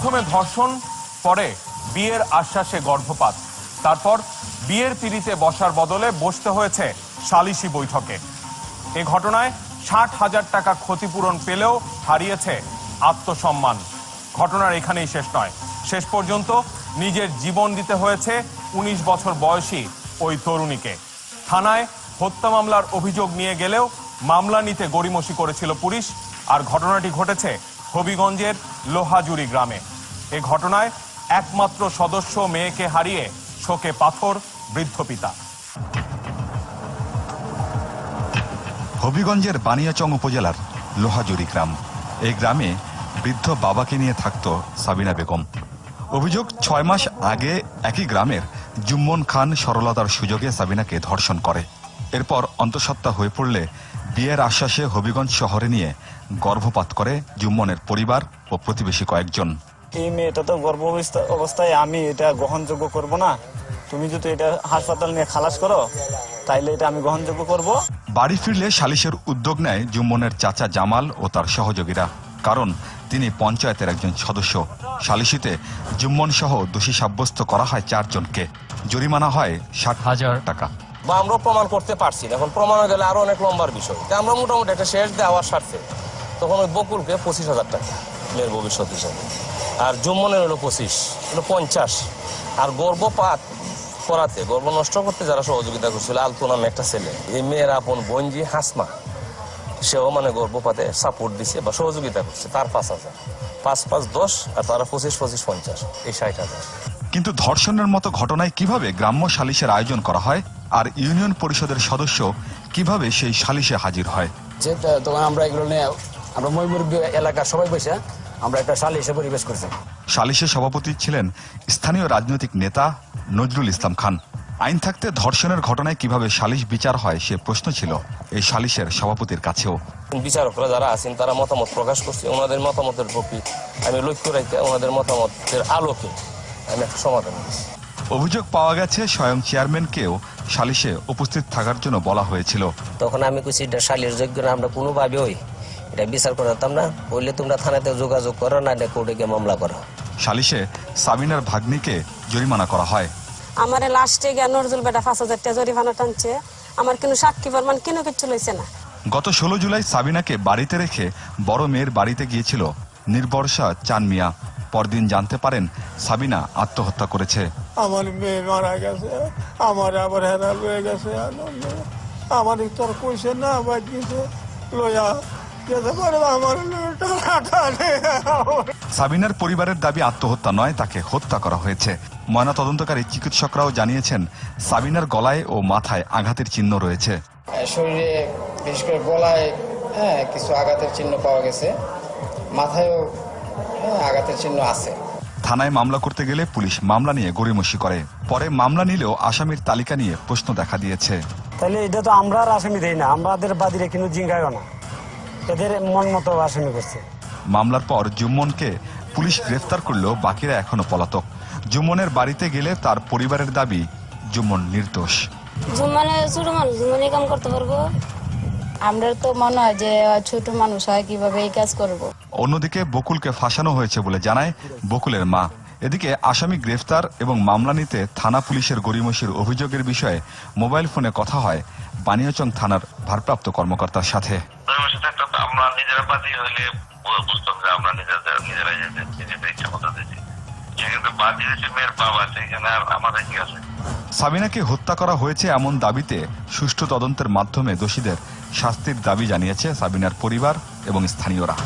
প্রথমে ধর্ষণ, পরে বিয়ের আশ্বাসে গর্ভপাত। তারপর বিয়ের পিড়িতে বসার বদলে বসতে হয়েছে সালিশি বৈঠকে। এ ঘটনায় ষাট হাজার টাকা ক্ষতিপূরণ পেলেও হারিয়েছে আত্মসম্মান। ঘটনার এখানেই শেষ নয়। শেষ পর্যন্ত নিজের জীবন দিতে হয়েছে উনিশ বছর বয়সী ওই তরুণীকে। থানায় হত্যা মামলার অভিযোগ নিয়ে গেলেও মামলা নিতে গড়িমসি করেছিল পুলিশ, আর ঘটনাটি ঘটেছে হবিগঞ্জের লোহাজুরি গ্রামে। এ ঘটনায় একমাত্র সদস্য মেয়েকে হারিয়ে শোকে পাথর, বৃদ্ধ পিতা। হবিগঞ্জের বানিয়াচং উপজেলার লোহাজুরি গ্রাম। এই গ্রামে বৃদ্ধ বাবাকে নিয়ে থাকত সাবিনা বেগম। অভিযোগ, ছয় মাস আগে একই গ্রামের জুম্মন খান সরলতার সুযোগে সাবিনাকে ধর্ষণ করে। এরপর অন্তঃসত্ত্বা হয়ে পড়লে বিয়ের আশ্বাসে হবিগঞ্জ শহরে নিয়ে গর্ভপাত করে জুম্মনের পরিবার ও প্রতিবেশী কয়েকজন। এই মেয়েটা তো গর্ভ অবস্থা- অবস্থায় আমি এটা গ্রহণযোগ্য করব না। তুমি যদি এটা হাসপাতাল নিয়ে খালাস করো তাইলে এটা আমি গ্রহণযোগ্য করব। বাড়ি ফিরলে সালিশের উদ্যোগ নেয় জুম্মনের চাচা জামাল ও তার সহযোগীরা। কারণ তিনি পঞ্চায়েতের একজন সদস্য। সালিশিতে জুম্মন সহ দোষী সাব্যস্ত করা হয় চারজনকে। জরিমানা হয় ষাট হাজার টাকা। বা আমরা প্রমাণ করতে পারছি। এখন প্রমাণ হয়ে গেলে আরও অনেক লম্বার বিষয়। তা আমরা মোটামুটি একটা শেষ দেওয়ার স্বার্থে তখন ওই বকুলকে পঁচিশ হাজার টাকা মেয়ের ভবিষ্যৎ হিসাবে। আর জুম্মনের হলো পঁচিশ, হলো পঞ্চাশ। আর গর্ভপাত করাতে, গর্ভ নষ্ট করতে যারা সহযোগিতা করছিল, আলতু নামে একটা ছেলে। এই মেয়ের আপন বঞ্জি হাসমা, সেও মানে গর্ভপাতে সাপোর্ট দিছে বা সহযোগিতা করছে। তার পাঁচ হাজার। পাঁচ পাঁচ দশ আর তারা পঁচিশ পঁচিশ, পঞ্চাশ। এই ষাট হাজার। কিন্তু ধর্ষণের মতো ঘটনায় কীভাবে গ্রাম্য সালিশের আয়োজন করা হয়? আর ইউনিয়ন পরিষদের সদস্য কীভাবে সেই সালিশে হাজির হয়? যে ত- তখন আমরা এগুলো নিয়ে আমরা ময়মুরব্বী এলাকার সবাই বসে আমরা একটা সালিশে পরিবেশ করছি। সালিশে সভাপতি ছিলেন স্থানীয় রাজনৈতিক নেতা নজরুল ইসলাম খান। আইন থাকতে ধর্ষণের ঘটনায় কীভাবে সালিশ বিচার হয় সে প্রশ্ন ছিল এই সালিশের সভাপতির কাছেও। বিচারকরা যারা আছেন তারা মতামত প্রকাশ করছে। ওনাদের মতামতের প্রতি আমি লক্ষ্য রাখতে ওনাদের মতামতের আলোকে আমি একটা সমাধান অভিযোগ পাওয়া গেছে স্বয়ং চেয়ারম্যানকেও সালিশে উপস্থিত থাকার জন্য বলা হয়েছিল। তখন আমি কইছি এটা শালির যোগ্য না আমরা কোনোভাবে ওই এটা বিচার করতাম না। বললে তোমরা থানাতে যোগাযোগ করো না এটা কোর্টে গিয়ে মামলা করো। সালিশে সাবিনার ভাগ্নিকে জরিমানা করা হয়। আমার লাস্টে গিয়া নজরুল বেটা পাঁচ হাজার টাকা জরিমানা টানছে। আমার কোনো সাক্ষী প্রমাণ কেন কিছু লইছে না। গত ষোলো জুলাই সাবিনাকে বাড়িতে রেখে বড় মেয়ের বাড়িতে গিয়েছিল নির্বর্ষা চান মিয়া পরদিন জানতে পারেন সাবিনা আত্মহত্যা করেছে। আমার মেয়ে মারা গেছে আমার আবার হেরা লয়ে গেছে আমার তোর কইছে না যেতে পারে আমার সাবিনার পরিবারের দাবি আত্মহত্যা নয় তাকে হত্যা করা হয়েছে। ময়না তদন্তকারী চিকিৎসকরাও জানিয়েছেন সাবিনার গলায় ও মাথায় আঘাতের চিহ্ন রয়েছে। শরীরে বিশেষ করে গলায় হ্যাঁ কিছু আঘাতের চিহ্ন পাওয়া গেছে। মাথায়ও হ্যাঁ, আঘাতের চিহ্ন আছে। থানায় মামলা করতে গেলে পুলিশ মামলা নিয়ে গড়িমসি করে। পরে মামলা নিলেও আসামির তালিকা নিয়ে প্রশ্ন দেখা দিয়েছে। তাহলে এটা তো আমরা আর আসামি দেই না আমাদের বাদীরা কিন্তু জিঙ্গায়ও না। এদের মন মতো আসামি করছে। মামলার পর জুম্মনকে পুলিশ গ্রেফতার করলেও বাকিরা এখনও পলাতক। জুম্মনের বাড়িতে গেলে তার পরিবারের দাবি জুম্মন নির্দোষ। জুম্মানে ছোট মানুষ জুম্মানে কাম করতে পারব? আমরা তো মনে হয় যে ছোট মানুষ হয় কীভাবে এই কাজ করব। অন্যদিকে বকুলকে ফাঁসানো হয়েছে বলে জানায় বকুলের মা। এদিকে আসামি গ্রেফতার এবং মামলা নিতে থানা পুলিশের গরিমসির অভিযোগের বিষয়ে মোবাইল ফোনে কথা হয় বানিয়াচং থানার ভারপ্রাপ্ত কর্মকর্তার সাথে। ধর্মের সাথে একটা তো আমরা নিজেরা বাদী হইলে বুঝতাম যে আমরা নিজেদের নিজেরাই নিজেদের ইচ্ছা মতো দিচ্ছি সেক্ষেত্রে বাদী হয়েছে মেয়ের বাবা সেখানে আর আমাদের কি আছে? সাবিনাকে হত্যা করা হয়েছে এমন দাবিতে সুষ্ঠু তদন্তের মাধ্যমে দোষীদের শাস্তির দাবি জানিয়েছে সাবিনার পরিবার এবং স্থানীয়রা।